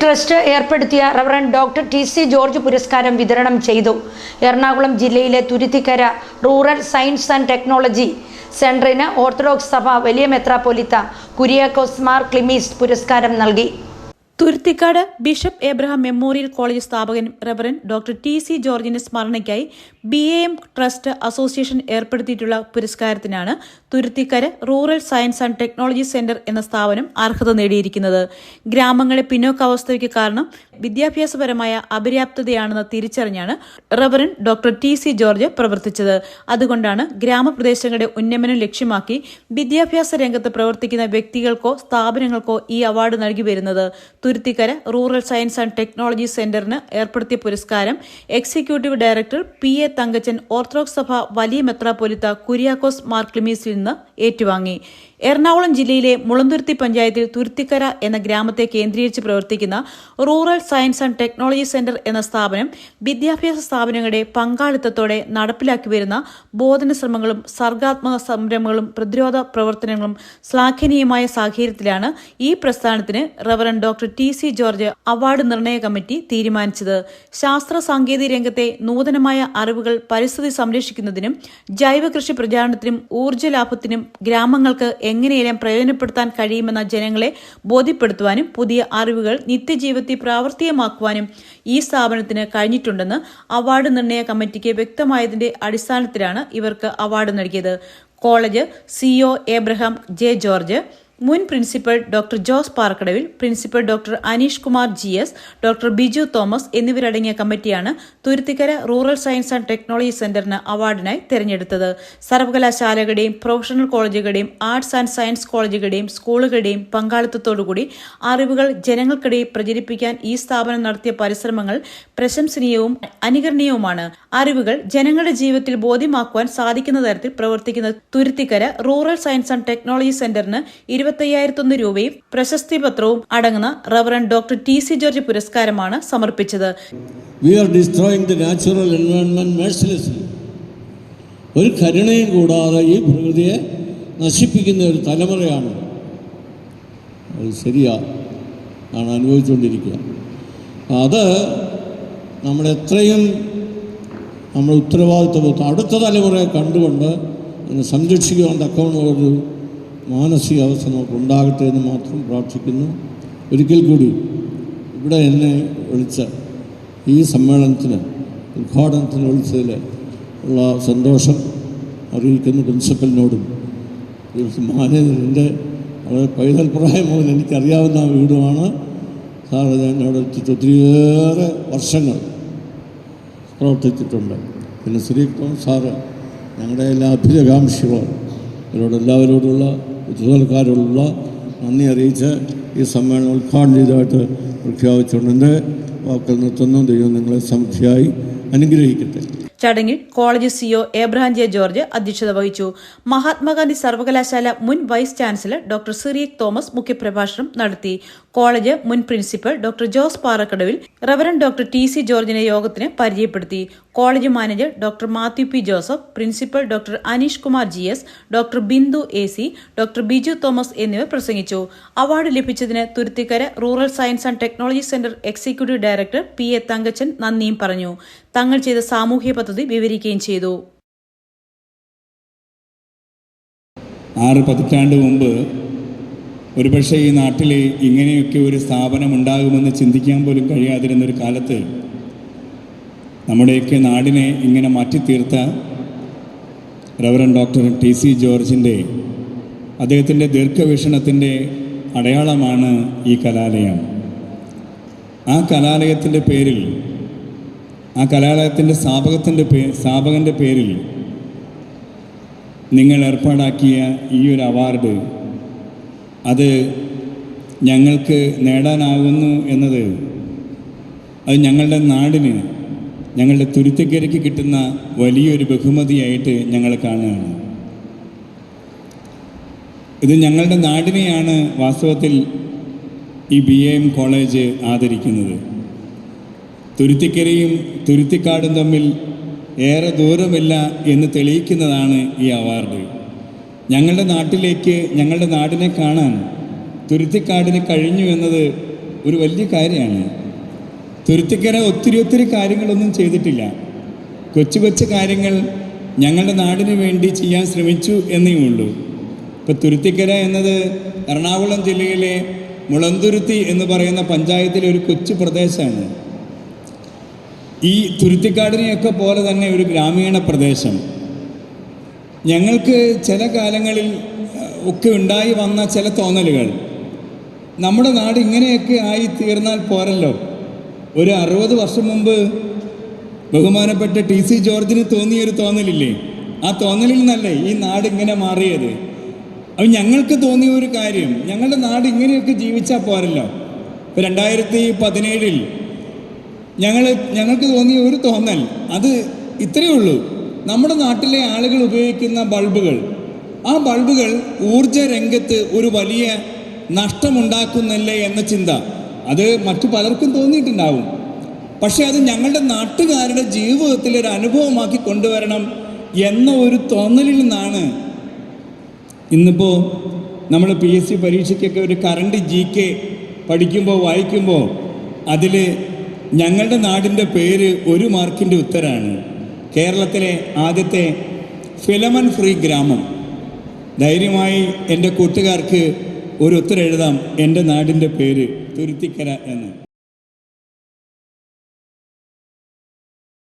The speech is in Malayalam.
ട്രസ്റ്റ് ഏർപ്പെടുത്തിയ reverend doctor T C George പുരസ്കാരം വിതരണം ചെയ്തു. എറണാകുളം ജില്ലയിലെ Thuruthikkara rural science and technology സെന്ററിന് orthodox സഭ വലിയ മെത്രാപ്പൊലിത്ത കുര്യാക്കോസ് മാർ ക്ലിമീസ് പുരസ്കാരം നൽകി. Thuruthicad bishop Abraham memorial college സ്ഥാപകൻ റവറൻ ഡോക്ടർ ടി സി ജോർജിന്റെ സ്മരണയ്ക്കായി B A M trust association ഏർപ്പെടുത്തിയിട്ടുള്ള പുരസ്കാരത്തിനാണ് Thuruthikkara rural science and technology centre എന്ന സ്ഥാപനം അർഹത നേടിയിരിക്കുന്നത്. ഗ്രാമങ്ങളെ പിന്നോക്കാവസ്ഥയ്ക്ക് കാരണം വിദ്യാഭ്യാസപരമായ അപര്യാപ്തതയാണെന്ന് തിരിച്ചറിഞ്ഞാണ് reverend doctor T C George പ്രവർത്തിച്ചത്. അതുകൊണ്ടാണ് ഗ്രാമപ്രദേശങ്ങളുടെ ഉന്നമനം ലക്ഷ്യമാക്കി വിദ്യാഭ്യാസ രംഗത്ത് പ്രവർത്തിക്കുന്ന വ്യക്തികൾക്കോ സ്ഥാപനങ്ങൾക്കോ ഈ അവാർഡ് നൽകി വരുന്നത്. Thuruthikkara rural science and technology സെന്ററിന് ഏർപ്പെടുത്തിയ പുരസ്കാരം executive director P A Thankachan orthodox സഭ വലിയ മെത്രാപ്പൊലിത്ത കുര്യാക്കോസ് മാർക്ലിമീസിൽ നിന്ന് ഏറ്റുവാങ്ങി. എറണാകുളം ജില്ലയിലെ മുളന്തുരുത്തി പഞ്ചായത്തിൽ തുരുത്തിക്കര എന്ന ഗ്രാമത്തെ കേന്ദ്രീകരിച്ച് പ്രവർത്തിക്കുന്ന rural science and technology centre എന്ന സ്ഥാപനം വിദ്യാഭ്യാസ സ്ഥാപനങ്ങളുടെ പങ്കാളിത്തത്തോടെ നടപ്പിലാക്കി വരുന്ന ബോധന ശ്രമങ്ങളും സർഗാത്മക സംരംഭങ്ങളും പ്രതിരോധ പ്രവർത്തനങ്ങളും ശ്ലാഘനീയമായ സാഹചര്യത്തിലാണ് ഈ പ്രസ്ഥാനത്തിന് reverend doctor T C George award നിർണയ കമ്മിറ്റി തീരുമാനിച്ചത്. ശാസ്ത്ര സാങ്കേതിക രംഗത്തെ നൂതനമായ അറിവുകൾ പരിസ്ഥിതി സംരക്ഷിക്കുന്നതിനും ജൈവകൃഷി പ്രചാരണത്തിനും ഊർജ ലാഭത്തിനും ഗ്രാമങ്ങൾക്ക് എങ്ങനെയെല്ലാം പ്രയോജനപ്പെടുത്താൻ കഴിയുമെന്ന ജനങ്ങളെ ബോധ്യപ്പെടുത്തുവാനും പുതിയ അറിവുകൾ നിത്യജീവിതത്തിൽ പ്രാവർത്തികമാക്കുവാനും ഈ സ്ഥാപനത്തിന് കഴിഞ്ഞിട്ടുണ്ടെന്ന് അവാർഡ് നിർണയ കമ്മിറ്റിക്ക് വ്യക്തമായതിന്റെ അടിസ്ഥാനത്തിലാണ് ഇവർക്ക് അവാർഡ് നൽകിയത്. College CEO Abraham J George മുൻ principal doctor Jose Parkadavil principal doctor Aneesh Kumar G S doctor Biju Thomas എന്നിവരടങ്ങിയ കമ്മിറ്റിയാണ് Thuruthikkara rural science and technology സെന്ററിന് അവാർഡിനായി തെരഞ്ഞെടുത്തത്. സർവകലാശാലകളുടെയും പ്രൊഫഷണൽ കോളേജുകളുടെയും ആർട്സ് ആൻഡ് സയൻസ് കോളേജുകളുടെയും സ്കൂളുകളുടെയും പങ്കാളിത്തത്തോടുകൂടി അറിവുകൾ ജനങ്ങൾക്കിടയിൽ പ്രചരിപ്പിക്കാൻ ഈ സ്ഥാപനം നടത്തിയ പരിശ്രമങ്ങൾ പ്രശംസനീയവും അനുകരണീയവുമാണ്. അറിവുകൾ ജനങ്ങളുടെ ജീവിതത്തിൽ ബോധ്യമാക്കുവാൻ സാധിക്കുന്ന തരത്തിൽ പ്രവർത്തിക്കുന്ന Thuruthikkara rural science and technology സെന്ററിന് ഇരുപത്തയ്യായിരത്തൊന്ന് രൂപയും പ്രശസ്തി പത്രവും അടങ്ങുന്ന reverend doctor T C George പുരസ്കാരമാണ് സമർപ്പിച്ചത്. ഒരു കരുണയും കൂടാതെ ഈ പ്രകൃതിയെ നശിപ്പിക്കുന്ന ഒരു തലമുറയാണ്. അത് ശരിയാ. ആണ് അനുഭവിച്ചുകൊണ്ടിരിക്കുക. അത് നമ്മളെത്രയും നമ്മൾ ഉത്തരവാദിത്വം. അടുത്ത തലമുറയെ കണ്ടുകൊണ്ട് സംരക്ഷിക്കുവാൻ തക്കവണ്ണം ഒരു മാനസികാവസ്ഥ നമുക്ക് ഉണ്ടാകട്ടെ എന്ന് മാത്രം പ്രാർത്ഥിക്കുന്നു. ഒരിക്കൽ കൂടി ഇവിടെ എന്നെ വിളിച്ച ഈ സമ്മേളനത്തിന് ഉദ്ഘാടനത്തിന് വിളിച്ചതിൽ ഉള്ള സന്തോഷം അറിയിക്കുന്ന പ്രിൻസിപ്പലിനോടും. മാനേജറിന്റെ വളരെ പൈതൽ പ്രായം മുതൽ എനിക്കറിയാവുന്ന ആ വീടുമാണ്. സാറ് ഞാൻ അവിടെ ഒത്തിരിയേറെ വർഷങ്ങൾ പ്രവർത്തിച്ചിട്ടുണ്ട്. പിന്നെ ശ്രീകുമാർ സാറ് ഞങ്ങളുടെ എല്ലാ അഭ്യുതകാംക്ഷികളും ഇവരോട് എല്ലാവരോടുള്ള ചുമതലക്കാരോടുള്ള നന്ദി അറിയിച്ച് ഈ സമ്മേളനം ഉദ്ഘാടനം ചെയ്തതായിട്ട് പ്രഖ്യാപിച്ചുകൊണ്ട് എന്റെ വാക്കുകൾ നിർത്തുന്നു. ദൈവം നിങ്ങളെ സമൃദ്ധിയായി അനുഗ്രഹിക്കട്ടെ. ചടങ്ങിൽ college CO Abraham J George അധ്യക്ഷത വഹിച്ചു. മഹാത്മാഗാന്ധി സർവകലാശാല മുൻ vice chancellor doctor Cyriac Thomas മുഖ്യപ്രഭാഷണം നടത്തി. കോളേജ് മുൻ principal doctor Jose Parakkadavil reverend doctor T C ജോർജിനെ യോഗത്തിന് പരിചയപ്പെടുത്തി. College manager doctor Mathew P Joseph principal doctor Aneesh Kumar G S doctor Bindu A C doctor Biju Thomas എന്നിവർ പ്രസംഗിച്ചു. അവാർഡ് ലഭിച്ചതിന് Thuruthikkara rural science and technology centre executive director P A Thankachan നന്ദിയും പറഞ്ഞു. തങ്ങൾ ചെയ്ത സാമൂഹ്യ പദ്ധതി വിവരിക്കുകയും ചെയ്തു. ആറ് പതിറ്റാണ്ട് മുമ്പ് ഒരുപക്ഷെ ഈ നാട്ടിൽ ഇങ്ങനെയൊക്കെ ഒരു സ്ഥാപനം ഉണ്ടാകുമെന്ന് ചിന്തിക്കാൻ പോലും കഴിയാതിരുന്നൊരു കാലത്ത് നമ്മുടെയൊക്കെ നാടിനെ ഇങ്ങനെ മാറ്റിത്തീർത്ത റവറൻ ഡോക്ടർ ടി സി ജോർജിന്റെ അദ്ദേഹത്തിന്റെ ദീർഘവീക്ഷണത്തിന്റെ അടയാളമാണ് ഈ കലാലയം. ആ കലാലയത്തിന്റെ പേരിൽ ആ കലാലയത്തിന്റെ സ്ഥാപകത്തിന്റെ പേ സ്ഥാപകന്റെ പേരിൽ നിങ്ങൾ ഏർപ്പാടാക്കിയ ഈ ഒരു അവാർഡ് അത് ഞങ്ങൾക്ക് നേടാനാകുന്നു എന്നത് അത് ഞങ്ങളുടെ നാടിന് ഞങ്ങളുടെ തുരുത്തക്കരയ്ക്ക് കിട്ടുന്ന വലിയൊരു ബഹുമതിയായിട്ട് ഞങ്ങൾ കാണുകയാണ്. ഇത് ഞങ്ങളുടെ നാടിനെയാണ് വാസ്തവത്തിൽ ഈ ബി എ കോളേജ് ആദരിക്കുന്നത്. തുരുത്തിക്കരയും തുരുത്തിക്കാടും തമ്മിൽ ഏറെ ദൂരമില്ല എന്ന് തെളിയിക്കുന്നതാണ് ഈ അവാർഡ്. ഞങ്ങളുടെ നാട്ടിലേക്ക് ഞങ്ങളുടെ നാടിനെ കാണാൻ തുരുത്തിക്കാടിന് കഴിഞ്ഞു എന്നത് ഒരു വലിയ കാര്യമാണ്. തുരുത്തിക്കര ഒത്തിരി ഒത്തിരി കാര്യങ്ങളൊന്നും ചെയ്തിട്ടില്ല. കൊച്ചു കൊച്ചു കാര്യങ്ങൾ ഞങ്ങളുടെ നാടിന് വേണ്ടി ചെയ്യാൻ ശ്രമിച്ചു എന്നേ ഉള്ളൂ. ഇപ്പോൾ തുരുത്തിക്കര എന്നത് എറണാകുളം ജില്ലയിലെ മുളന്തുരുത്തി എന്ന് പറയുന്ന പഞ്ചായത്തിലെ ഒരു കൊച്ചു പ്രദേശമാണ്. ഈ തുരുത്തിക്കാടിനെയൊക്കെ പോലെ തന്നെ ഒരു ഗ്രാമീണ പ്രദേശം. ഞങ്ങൾക്ക് ചില കാലങ്ങളിൽ ഒക്കെ ഉണ്ടായി വന്ന ചില തോന്നലുകൾ. നമ്മുടെ നാട് ഇങ്ങനെയൊക്കെ ആയി തീർന്നാൽ പോരല്ലോ. ഒരു അറുപത് വർഷം മുമ്പ് ബഹുമാനപ്പെട്ട ടി സി ജോർജിന് തോന്നിയൊരു തോന്നലില്ലേ? ആ തോന്നലിൽ നിന്നല്ലേ ഈ നാട് ഇങ്ങനെ മാറിയത്? അപ്പം ഞങ്ങൾക്ക് തോന്നിയ ഒരു കാര്യം ഞങ്ങളുടെ നാട് ഇങ്ങനെയൊക്കെ ജീവിച്ചാൽ പോരല്ലോ. ഇപ്പം രണ്ടായിരത്തി പതിനേഴിൽ ഞങ്ങൾ ഞങ്ങൾക്ക് തോന്നിയ ഒരു തോന്നൽ അത് ഇത്രയേ ഉള്ളൂ. നമ്മുടെ നാട്ടിലെ ആളുകൾ ഉപയോഗിക്കുന്ന ബൾബുകൾ ആ ബൾബുകൾ ഊർജ രംഗത്ത് ഒരു വലിയ നഷ്ടമുണ്ടാക്കുന്നില്ലേ എന്ന ചിന്ത. അത് മറ്റു പലർക്കും തോന്നിയിട്ടുണ്ടാവും. പക്ഷെ അത് ഞങ്ങളുടെ നാട്ടുകാരുടെ ജീവിതത്തിൽ ഒരു അനുഭവമാക്കി കൊണ്ടുവരണം എന്ന ഒരു തോന്നലിൽ നിന്നാണ്. ഇന്നിപ്പോൾ നമ്മൾ പി എസ് സി പരീക്ഷയ്ക്കൊക്കെ ഒരു കറണ്ട് ജി കെ പഠിക്കുമ്പോൾ വായിക്കുമ്പോൾ അതിൽ ഞങ്ങളുടെ നാടിന്റെ പേര് ഒരു മാർക്കിന്റെ ഉത്തരാണ്. കേരളത്തിലെ ആദ്യത്തെ ഫിലമൻ ഫ്രീ ഗ്രാമം. ധൈര്യമായി എന്റെ കൂട്ടുകാർക്ക് ഒരു ഉത്തരം എഴുതാം എന്റെ നാടിന്റെ പേര്. തുരുത്തിക്കര എന്ന്.